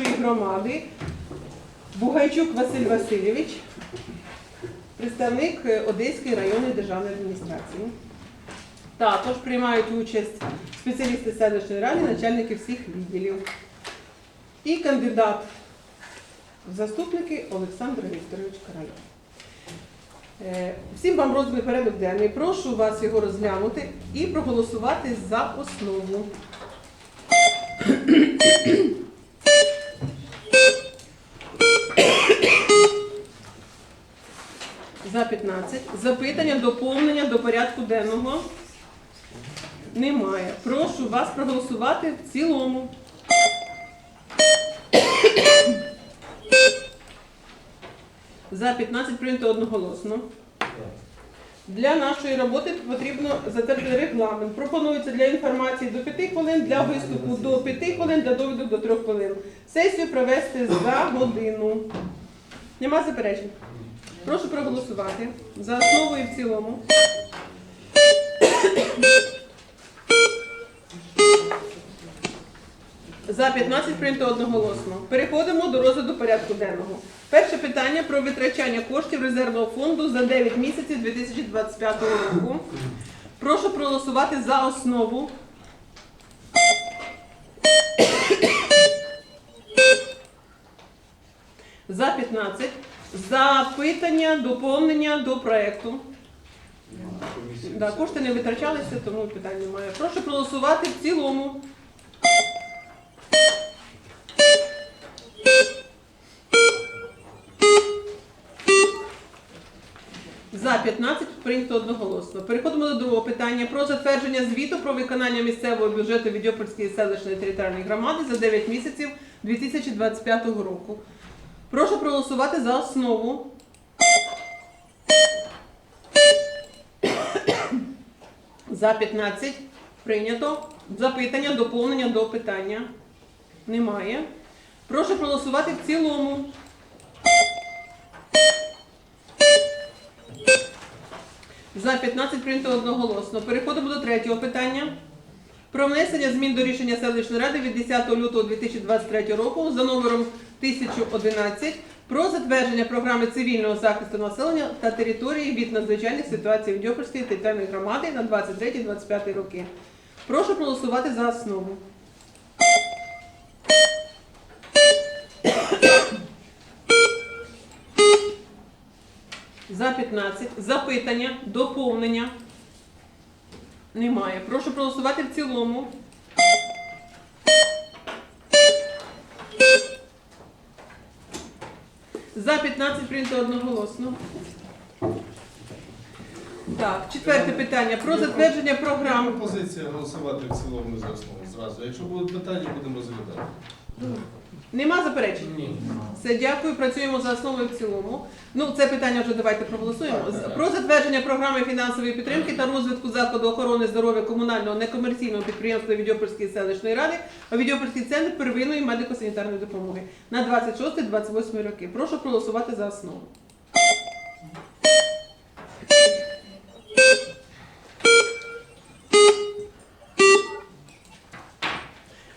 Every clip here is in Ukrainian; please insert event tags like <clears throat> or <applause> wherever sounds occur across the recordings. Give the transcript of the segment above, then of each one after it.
нашої громади Бугайчук Василь Васильович, представник е, Одеської районної державної адміністрації. Також приймають участь спеціалісти селищної ради, начальники всіх відділів. І кандидат в заступники Олександр Вікторович Корольов. Е, Всім вам розданий порядок денний. Прошу вас його розглянути і проголосувати за основу. За 15. Запитання, доповнення до порядку денного немає. Прошу вас проголосувати в цілому. За 15 прийнято одноголосно. Для нашої роботи потрібно затвердити регламент. Пропонується для інформації до 5 хвилин, для виступу до 5 хвилин, для довідок до 3 хвилин. Сесію провести за годину. Нема заперечень? Прошу проголосувати за основу і в цілому. За 15 прийнято одноголосно. Переходимо до розгляду порядку денного. Перше питання про витрачання коштів резервного фонду за 9 місяців 2025 року. Прошу проголосувати за основу. За 15. Запитання, доповнення до проекту. Да, кошти не витрачалися, тому питань немає. Прошу проголосувати в цілому. За 15 прийнято одноголосно. Переходимо до другого питання про затвердження звіту про виконання місцевого бюджету Відьопольської селищної територіальної громади за 9 місяців 2025 року. Прошу проголосувати за основу. За 15 прийнято. Запитання, доповнення до питання немає. Прошу проголосувати в цілому. За 15 прийнято одноголосно. Переходимо до третього питання. Про внесення змін до рішення селищної ради від 10 лютого 2023 року за номером 1011 про затвердження програми цивільного захисту населення та території від надзвичайних ситуацій Відьопольської територіальної громади на 23-25 роки. Прошу проголосувати за основу. За 15. Запитання, доповнення. Немає. Прошу проголосувати в цілому. За 15 прийнято одноголосно. Так, четверте питання. Про затвердження програми. Пропозиція голосувати в цілому за основу зразу. Якщо будуть питання, будемо розглядати. Нема заперечень? Ні. Все, дякую. Працюємо за основою в цілому. Ну, це питання вже давайте проголосуємо. Про затвердження програми фінансової підтримки та розвитку закладу охорони здоров'я комунального некомерційного підприємства Відьопольської селищної ради, Відьопольський центр первинної медико-санітарної допомоги на 26-28 роки. Прошу проголосувати за основу.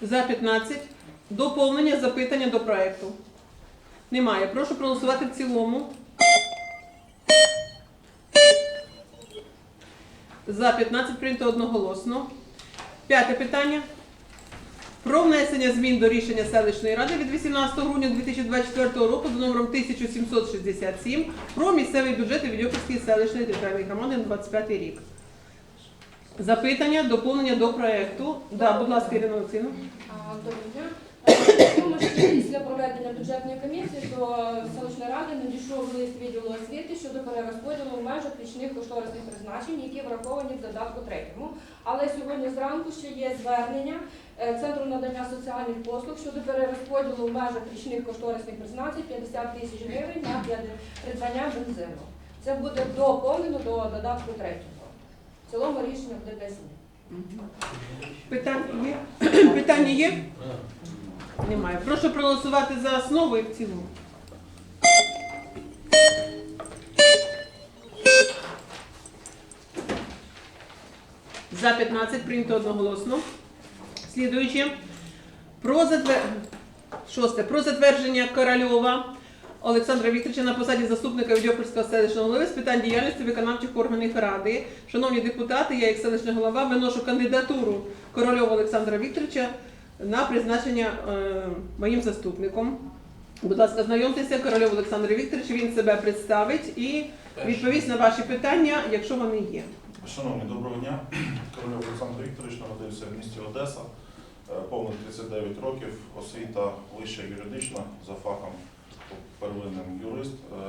За 15. Доповнення запитання до проекту. Немає. Прошу проголосувати в цілому. За 15 прийнято одноголосно. П'яте питання. Про внесення змін до рішення селищної ради від 18 грудня 2024 року за номером 1767 про місцевий бюджет Відьопольської селищної територіальної громади на 25 рік. Запитання, доповнення до проекту. Да, будь ласка, Ірина Олексійовна. Доброго дня. Тому що після проведення бюджетної комісії до селищної ради надійшов лист відділу освіти щодо перерозподілу в межах річних кошторисних призначень, які враховані в додатку третьому. Але сьогодні зранку ще є звернення е, Центру надання соціальних послуг щодо перерозподілу в межах річних кошторисних призначень 50 тисяч гривень на придбання бензину. Це буде доповнено до додатку третього. В цілому рішення буде 10 днів. Питання є? Питання є? Немає. Прошу проголосувати за основу і в цілому. За 15 прийнято одноголосно. Слідуючи. Про затвер... Шосте. Про затвердження Корольова Олександра Вікторовича на посаді заступника Відьопольського селищного голови з питань діяльності виконавчих органів ради. Шановні депутати, я як селищний голова виношу кандидатуру Корольова Олександра Вікторовича на призначення е, моїм заступником. Будь ласка, знайомтеся, Корольов Олександр Вікторович, він себе представить і відповість на ваші питання, якщо вони є. Шановні, доброго дня. Корольов Олександр Вікторович народився в місті Одеса, е, повних 39 років, освіта вища юридична за фахом первинним юрист. Е,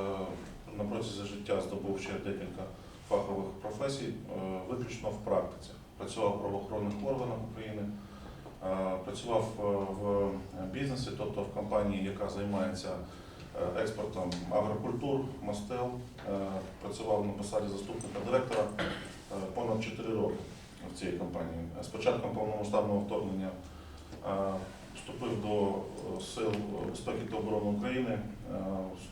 На протязі життя здобув ще декілька фахових професій, виключно в практиці. Працював в правоохоронних органах України, працював е, в бізнесі, тобто в компанії, яка займається е, експортом агрокультур, мастел. Е, Працював на посаді заступника директора е, понад 4 роки в цій компанії. З початком повномасштабного вторгнення е, вступив до е, Сил безпеки та оборони України, е,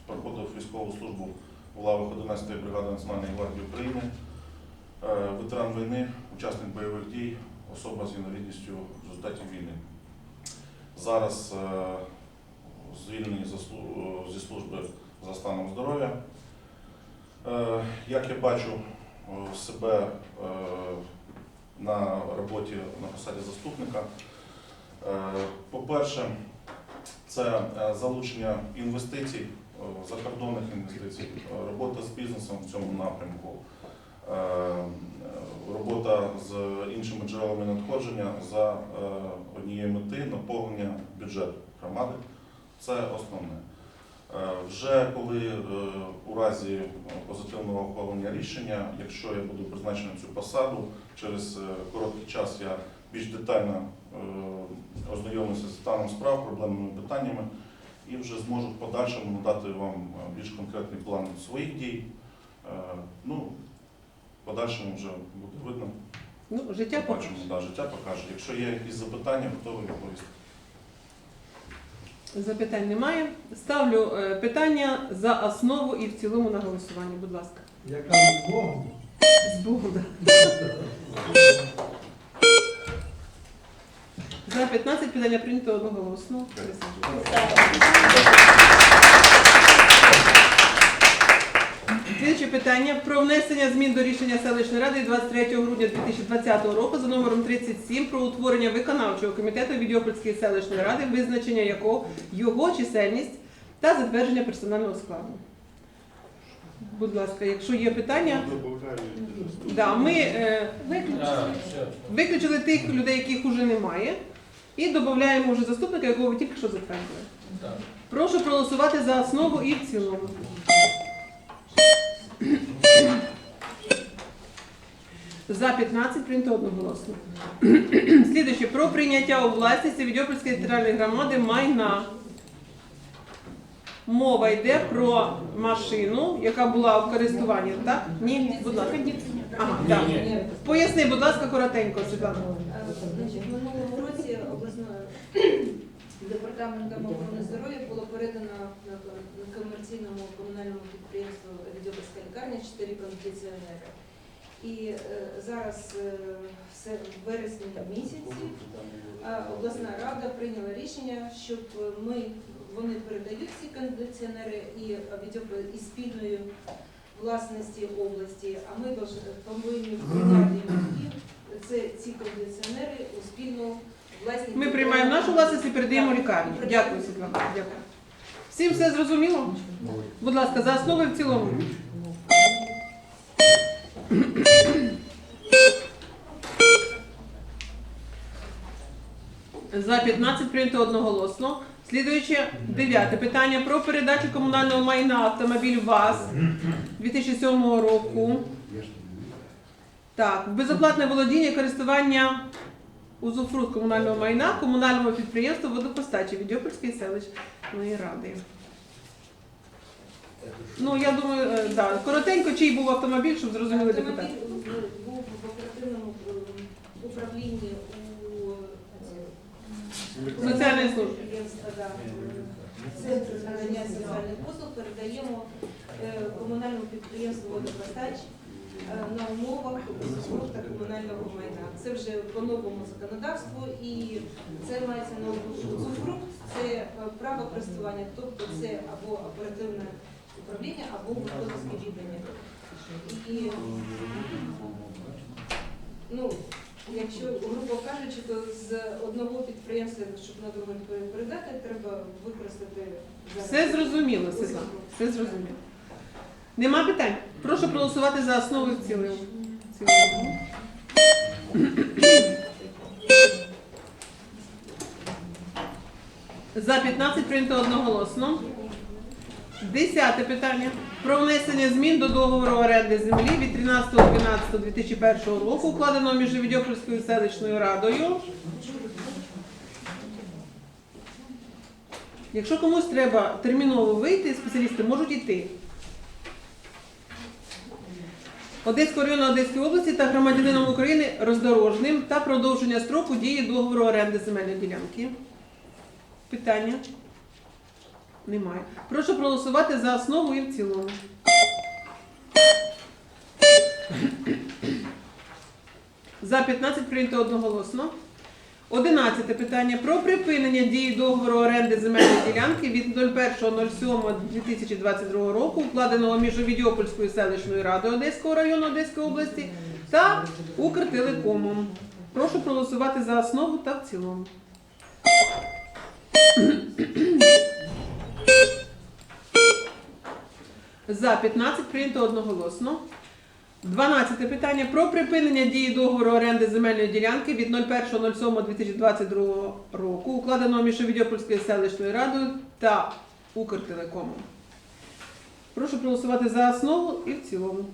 проходив військову службу в лавах 11-ї бригади Національної гвардії України, Е, ветеран війни, учасник бойових дій, особа з інвалідністю в результаті війни. Зараз е, звільнений зі служби за станом здоров'я. Е, Як я бачу е, себе е, на роботі на посаді заступника, Е, по-перше, це е, залучення інвестицій, е, закордонних інвестицій, е, робота з бізнесом в цьому напрямку, е, е, робота з іншими джерелами надходження за е, однієї мети наповнення бюджету громади. Це основне. Е, Вже коли е, у разі позитивного ухвалення рішення, якщо я буду призначений на цю посаду, через короткий час я більш детально ознайомлюся з станом справ, проблемними питаннями і вже зможу в подальшому надати вам більш конкретний план своїх дій. Ну, подальшому вже буде видно. Ну, життя покаже. Да, життя покаже. Якщо є якісь запитання, готовий відповісти. Запитань немає. Ставлю е, питання за основу і в цілому на голосування. Будь ласка. Я кажу Богу. З Богом. да. За 15 питання прийнято одноголосно. Слідче питання про внесення змін до рішення селищної ради 23 грудня 2020 року за номером 37 про утворення виконавчого комітету Відьопольської селищної ради, визначення якого його чисельність та затвердження персонального складу. Будь ласка, якщо є питання, да, ми е, виключили тих людей, яких уже немає, і додаємо вже заступника, якого ви тільки що затвердили. Прошу проголосувати за основу і в цілому. За 15 прийнято одноголосно. Слідуюче про прийняття у власність Відьопольської територіальної громади майна. Мова йде про машину, яка була в користуванні, так? Ні, будь ласка. Ага, так. Поясни, будь ласка, коротенько, Світлана. Значить, в минулому році обласною <clears throat> департаментом охорони здоров'я було передано на комерційному комунальному підприємству Відьопольська лікарня 4 кондиціонери. І е, зараз е, все в вересні місяці обласна рада прийняла рішення, щоб ми вони передають ці кондиціонери і із спільної власності області, а ми повинні прийняти це ці кондиціонери у спільну власність. Ми приймаємо нашу власність і передаємо лікарні. Дякую, Світлана. Дякую. Всім все зрозуміло? Будь ласка, за основу і в цілому. <clears throat> За 15 прийнято одноголосно. Слідуюче дев'яте питання про передачу комунального майна автомобіль ВАЗ 2007 року. Так, безоплатне володіння і користування узуфрут комунального майна комунальному підприємству водопостачі Відьопольської селищної ради. Ну, я думаю, е, да, коротенько, чий був автомобіль, щоб зрозуміли депутати. Автомобіль був в оперативному управлінні да, Центр надання соціальних послуг передаємо е, комунальному підприємству водопостач е, на умовах usufrukта комунального майна. Це вже по новому законодавству і це мається на увазі usufrukt – це е, право користування, тобто це або оперативне управління, або господарське віддання. І ну, якщо, грубо кажучи, то з одного підприємства, щоб на друге передати, треба використати зараз. Все зрозуміло, Світлана. Все зрозуміло. Нема питань? Прошу проголосувати за основу і в цілому. За 15 прийнято одноголосно. Десяте питання. Про внесення змін до договору оренди землі від 13.12.2001 року, укладеного між Відьопольською селищною радою. Якщо комусь треба терміново вийти, спеціалісти можуть йти. Одеського району Одеської області та громадянином України роздорожним та продовження строку дії договору оренди земельної ділянки. Питання? Немає. Прошу проголосувати за основу і в цілому. За 15 прийнято одноголосно. Одинадцяте питання про припинення дії договору оренди земельної ділянки від 01.07.2022 року, укладеного між Відьопольською селищною радою Одеського району Одеської області та Укртелекомом. Прошу проголосувати за основу та в цілому. За 15 прийнято одноголосно. 12 питання про припинення дії договору оренди земельної ділянки від 01.07.2022 року, укладеного між Відьопольською селищною радою та Укртелекомом. Прошу проголосувати за основу і в цілому.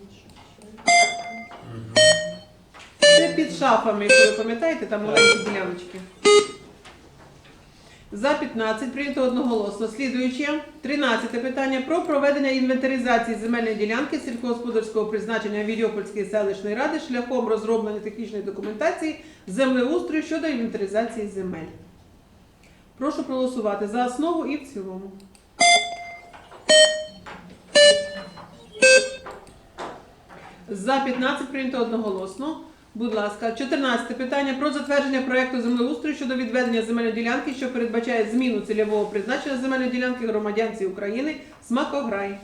Це під шафами, якщо ви пам'ятаєте, там маленькі діляночки. За 15 прийнято одноголосно. Слідуюче 13 питання про проведення інвентаризації земельної ділянки сільськогосподарського призначення Відьопольської селищної ради шляхом розроблення технічної документації землеустрою щодо інвентаризації земель. Прошу проголосувати за основу і в цілому. За 15 прийнято одноголосно. Будь ласка, 14 питання про затвердження проекту землеустрою щодо відведення земельної ділянки, що передбачає зміну цільового призначення земельної ділянки громадянці України Смакограй.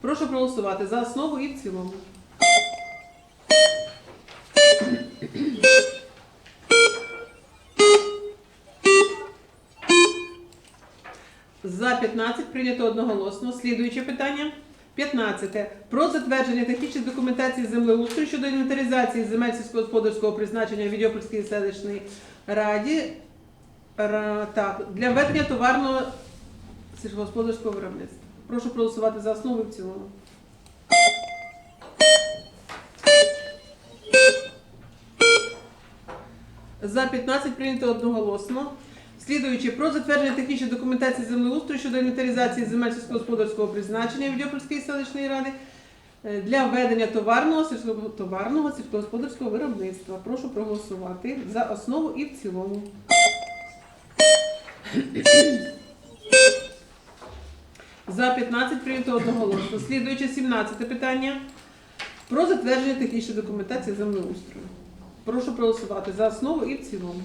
Прошу проголосувати за основу і в цілому. За 15 прийнято одноголосно. Слідуюче питання. 15. Про затвердження технічної документації землеустрою щодо інвентаризації земель сільськогосподарського призначення в Відьопольській селищній раді ра- так, для ведення товарного сільськогосподарського виробництва. Прошу проголосувати за основу в цілому. За 15 прийнято одноголосно. Слідуючи про затвердження технічної документації землеустрою щодо інвентаризації земель сільськогосподарського призначення Відьопольської селищної ради е, для ведення товарного сільського- сільськогосподарського виробництва. Прошу проголосувати за основу і в цілому. За 15 прийнято одноголосно. Слідуюче 17 питання про затвердження технічної документації землеустрою. Прошу проголосувати за основу і в цілому.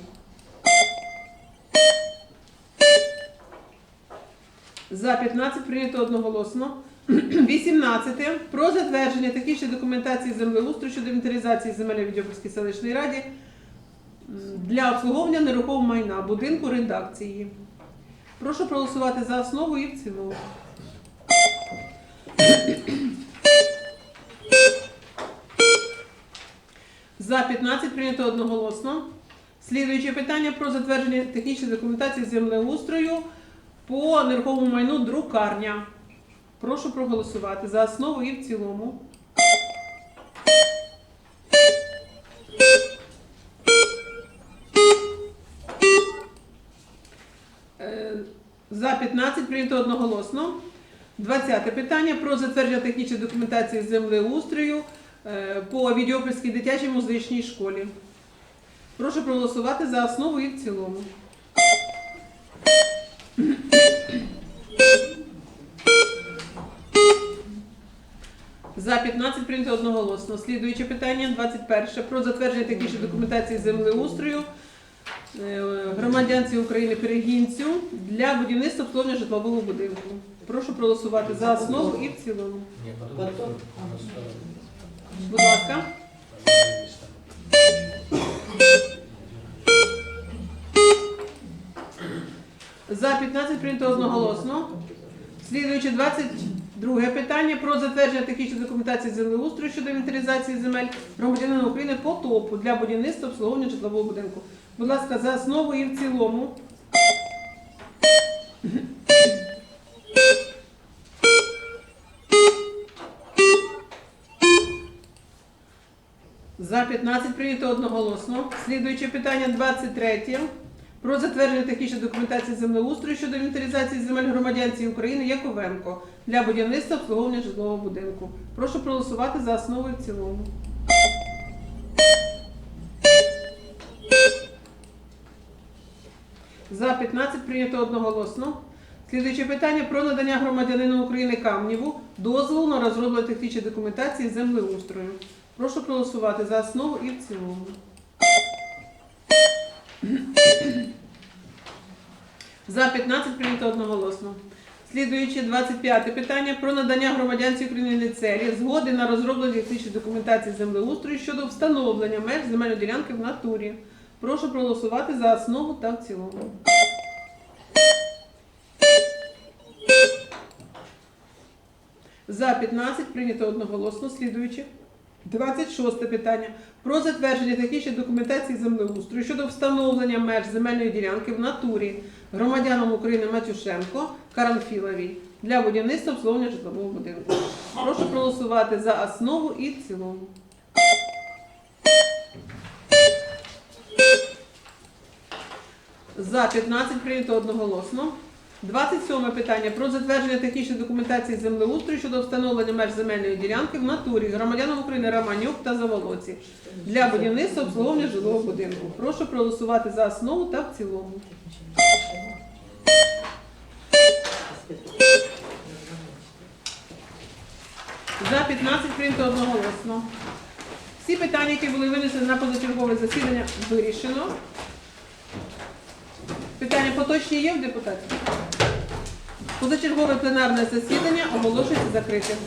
За 15 прийнято одноголосно. <clears throat> 18. Про затвердження технічної документації землеустрою щодо інвентаризації земель Відьопольській селищній раді для обслуговування нерухомого майна будинку редакції. Прошу проголосувати за основу і в цілому. <clears throat> За 15 прийнято одноголосно. Слідуюче питання про затвердження технічної документації землеустрою по нерухомому майну друкарня. Прошу проголосувати за основу і в цілому. Е, За 15 прийнято одноголосно. 20 питання про затвердження технічної документації землеустрою е, по Відьопольській дитячій музичній школі. Прошу проголосувати за основу і в цілому. За 15 прийняти одноголосно. Слідуюче питання, 21. Про затвердження технічної документації землеустрою е, громадянці України перегінцю для будівництва обслуговування житлового будинку. Прошу проголосувати за основу і в цілому. Будь ласка. За 15 прийнято одноголосно. Слідуючи 20. Друге питання про затвердження технічної документації землеустрою щодо інвентаризації земель громадянина України по топу для будівництва обслуговування житлового будинку. Будь ласка, за основу і в цілому. За 15 прийнято одноголосно. Слідуюче питання 23. Про затвердження технічної документації землеустрою щодо інвентаризації земель громадянці України Яковенко для будівництва обслуговування житлового будинку. Прошу проголосувати за основу і в цілому. За 15 прийнято одноголосно. Слідуюче питання про надання громадянину України Камнєву дозволу на розроблення технічної документації землеустрою. Прошу проголосувати за основу і в цілому. За 15 прийнято одноголосно. Слідуюче 25 питання про надання громадянці України ліцелі згоди на розроблення технічної документації землеустрою щодо встановлення меж земельної ділянки в натурі. Прошу проголосувати за основу та в цілому. За 15 прийнято одноголосно. Слідуюче. 26 питання про затвердження технічної документації землеустрою щодо встановлення меж земельної ділянки в натурі громадянам України Матюшенко Карамфіловій для будівництва обслуговування житлового будинку. Прошу проголосувати за основу і в цілому. За 15 прийнято одноголосно. 27 питання про затвердження технічної документації землеустрою щодо встановлення меж земельної ділянки в натурі громадянам України Романюк та Заволоці для будівництва обслуговування жилого будинку. Прошу проголосувати за основу та в цілому. За 15 прийнято одноголосно. Всі питання, які були винесені на позачергове засідання, вирішено. Питання поточні є в депутатів? Позачергове пленарне засідання оголошується закритим.